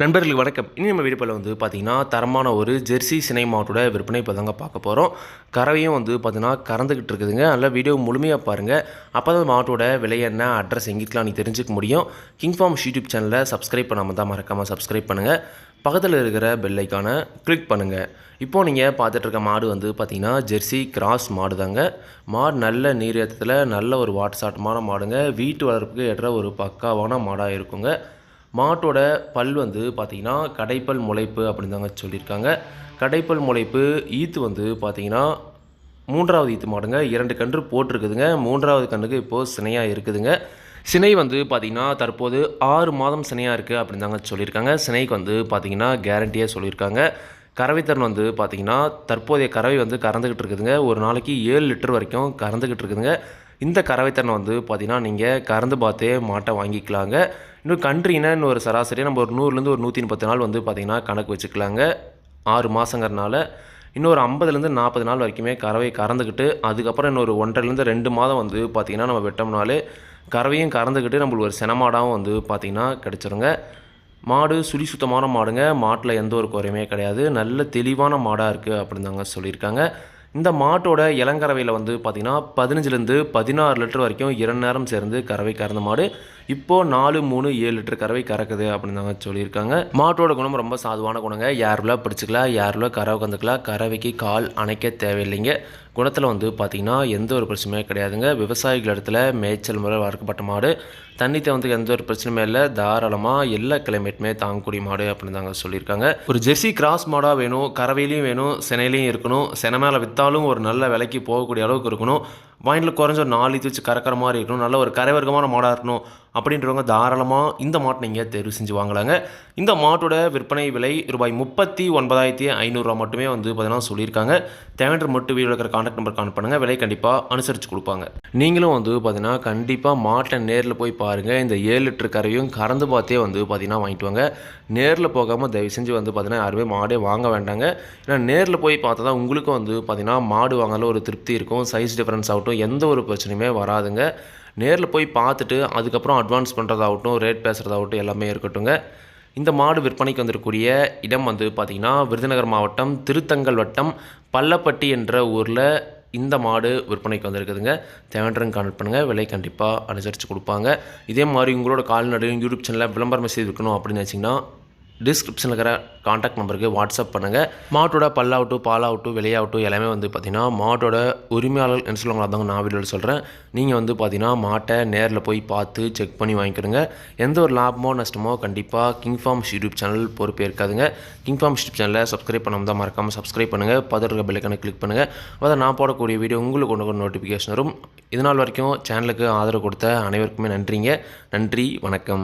நண்பர்களுக்கு வணக்கம். இனி நம்ம வீடியோவில் வந்து பார்த்தீங்கன்னா தரமான ஒரு ஜெர்சி சினை மாட்டோட விற்பனை இப்போ தாங்க பார்க்க போகிறோம் கறவையும் வந்து பார்த்தீங்கன்னா கறந்துக்கிட்டு இருக்குதுங்க. அதனால் வீடியோ முழுமையாக பாருங்கள் அப்போ தான் மாட்டோட விலை என்ன அட்ரஸ் எங்கிட்டலாம் நீ தெரிஞ்சுக்க முடியும். கிங் ஃபார்ம் யூடியூப் சேனலை சப்ஸ்கிரைப் பண்ணாமல் தான் மறக்காமல் சப்ஸ்கிரைப் பண்ணுங்கள் பக்கத்தில் இருக்கிற பெல் ஐக்கானை கிளிக் பண்ணுங்கள் இப்போது நீங்கள் பார்த்துட்டு இருக்க மாடு வந்து பார்த்தீங்கன்னா ஜெர்சி கிராஸ் மாடு தாங்க. மாடு நல்ல நீர் ஏற்றத்தில் நல்ல ஒரு வாட்டசாட்டமான மாடுங்க. வீட்டு வளர்ப்புக்கு ஏற்ற ஒரு பக்காவான மாடாக இருக்குங்க. மாட்டோட பல் வந்து பார்த்திங்கன்னா கடைப்பல் முளைப்பு அப்படின்னு தாங்க சொல்லியிருக்காங்க. கடைப்பல் முளைப்பு ஈத்து வந்து பார்த்திங்கன்னா மூன்றாவது ஈத்து மாடுங்க. இரண்டு கன்று போட்டிருக்குதுங்க. மூன்றாவது கன்றுக்கு இப்போது சினையாக இருக்குதுங்க. சினை வந்து பார்த்திங்கன்னா தற்போது ஆறு மாதம் சினையாக இருக்குது அப்படின்னு தாங்க சொல்லியிருக்காங்க. சினைக்கு வந்து பார்த்திங்கன்னா கேரண்டியாக சொல்லியிருக்காங்க. கறவைத்திறன் வந்து பார்த்திங்கன்னா தற்போதைய கறவை வந்து கறந்துக்கிட்டு இருக்குதுங்க. ஒரு நாளைக்கு ஏழு லிட்டர் வரைக்கும் கறந்துக்கிட்டு இருக்குதுங்க. இந்த கறவைத்திறனை வந்து பார்த்திங்கன்னா நீங்கள் கறந்து பார்த்தே மாட்டை வாங்கிக்கலாங்க. இன்னும் கன்றுனா இன்னும் ஒரு சராசரியாக நம்ம ஒரு நூறுலேருந்து ஒரு நூற்றி முப்பத்து நாள் வந்து பார்த்திங்கன்னா கணக்கு வச்சுக்கலாங்க. ஆறு மாதங்கிறனால இன்னொரு ஐம்பதுலேருந்து நாற்பது நாள் வரைக்குமே கறவை கறந்துக்கிட்டு அதுக்கப்புறம் இன்னொரு ஒன்றரைலேருந்து ரெண்டு மாதம் வந்து பார்த்திங்கன்னா நம்ம வெட்டோம்னாலே கறவையும் கறந்துக்கிட்டு நம்மளுக்கு ஒரு செனமாடாகவும் வந்து பார்த்திங்கன்னா கிடச்சிருங்க. மாடு சுழி சுத்தமான மாடுங்க. மாட்டில் எந்த ஒரு குறையுமே கிடையாது. நல்ல தெளிவான மாடாக இருக்குது அப்படின்னு தாங்க சொல்லியிருக்காங்க. இந்த மாட்டோட இளங்கறவையில் வந்து பார்த்திங்கன்னா பதினஞ்சுலேருந்து பதினாறு லிட்டர் வரைக்கும் இரண்டு நேரம் சேர்ந்து கறவை கறந்த மாடு. இப்போது நாலு மூணு ஏழு லிட்டர் கறவை கறக்குது அப்படின்னு தாங்க சொல்லியிருக்காங்க. மாட்டோட குணம் ரொம்ப சாதுவான குணங்க. யாருல பிடிச்சிக்கலாம் யாருல கறவை கந்துக்கலாம் கறவைக்கு கால் அணைக்க தேவையில்லைங்க. குணத்தில் வந்து பார்த்திங்கன்னா எந்த ஒரு பிரச்சனையுமே கிடையாதுங்க. விவசாயிகள் இடத்துல மேய்ச்சல் முறை வளர்க்கப்பட்ட மாடு. தண்ணி வந்து எந்த ஒரு பிரச்சனையுமே இல்லை. தாராளமாக எல்லா கிளைமேட்டுமே தாங்கக்கூடிய மாடு அப்படின்னு தாங்க சொல்லியிருக்காங்க. ஒரு ஜெர்சி கிராஸ் மாடாக வேணும் கறவையிலையும் வேணும் செனையிலையும் இருக்கணும். செனை மேலே விற்றாலும் ஒரு நல்ல விலைக்கு போகக்கூடிய அளவுக்கு இருக்கணும். வாயினில் குறைஞ்ச ஒரு நாலு இது வச்சு கறக்கிற மாதிரி இருக்கணும் நல்ல ஒரு கரைவர்க்கமான மாடாக இருக்கணும் அப்படின்றவங்க தாராளமாக இந்த மாட்டை நீங்கள் தேர்வு செஞ்சு வாங்கலாங்க. இந்த மாட்டோட விற்பனை விலை ரூபாய் முப்பத்தி ஒன்பதாயிரத்தி ஐநூறுரூவா மட்டுமே வந்து பார்த்தீங்கன்னா சொல்லியிருக்காங்க. தேவையான மட்டும் வீடியோ இருக்கிற கான்டாக்ட் நம்பர் கான் பண்ணுங்கள் விலை கண்டிப்பாக அனுசரித்து கொடுப்பாங்க. நீங்களும் வந்து பார்த்தீங்கன்னா கண்டிப்பாக மாட்டை நேரில் போய் பாருங்கள் இந்த ஏழு லிட்டர் கரையும் கறந்து பார்த்தே வந்து பார்த்தீங்கன்னா வாங்கிட்டு வாங்க. நேரில் போகாமல் தயவு செஞ்சு வந்து பார்த்தீங்கன்னா யாருமே மாடே வாங்க வேண்டாங்க. ஏன்னா நேரில் போய் பார்த்தா தான் உங்களுக்கும் வந்து பார்த்தீங்கன்னா மாடு வாங்கல ஒரு திருப்தி இருக்கும். சைஸ் டிஃப்ரென்ஸ் ஆகட்டும் எந்த ஒரு பிரச்சனையுமே வராதுங்க. நேரில் போய் பார்த்துட்டு அதுக்கப்புறம் அட்வான்ஸ் பண்ணுறதாகட்டும் ரேட் பேசுகிறதாகட்டும் எல்லாமே இருக்கட்டுங்க இந்த மாடு விற்பனைக்கு வந்திருக்கக்கூடிய இடம் வந்து பார்த்திங்கன்னா விருதுநகர் மாவட்டம் திருத்தங்கல் வட்டம் பள்ளப்பட்டி என்ற ஊரில் இந்த மாடு விற்பனைக்கு வந்திருக்குதுங்க. தேவையான கான்டக்ட் பண்ணுங்கள் விலை கண்டிப்பாக அனுசரித்து கொடுப்பாங்க. இதே மாதிரி உங்களோட கால்நடையும் யூடியூப் சேனலில் விளம்பரம் மெசேஜ் இருக்கணும் அப்படின்னு நினச்சிங்கன்னா டிஸ்கிரிப்ஷனில் இருக்கிற காண்டாக்ட் நம்பருக்கு வாட்ஸ்அப் பண்ணுங்கள் மாட்டோட பல்லாகட்டும் பாலாகட்டும் விலையாகட்டும் எல்லாமே வந்து பார்த்திங்கன்னா மாட்டோட உரிமையாளர் என்ன சொல்லுவாங்களோ அதாங்க நான் வீடியோவில் சொல்கிறேன் நீங்கள் வந்து பார்த்தீங்கன்னா மாட்டை நேரில் போய் பார்த்து செக் பண்ணி வாங்கிக்கிடுங்க. எந்த ஒரு லாபமோ நஷ்டமோ கண்டிப்பாக கிங் ஃபார்ம்ஸ் யூடியூப் சேனல் பொறுப்பே இருக்காதுங்க கிங் ஃபார்ம்ஸ் யூடியூப் சேனலை சப்ஸ்கிரைப் பண்ணாமல் தான் மறக்காமல் சப்ஸ்கிரைப் பண்ணுங்கள் பதற பெல்லைக்கான கிளிக் பண்ணுங்கள் அதை நான் போடக்கூடிய வீடியோ உங்களுக்கு கொண்டு கொண்டு நோட்டிஃபிகேஷன் வரும். இதனால் வரைக்கும் சேனலுக்கு ஆதரவு கொடுத்த அனைவருக்குமே நன்றிங்க. நன்றி வணக்கம்.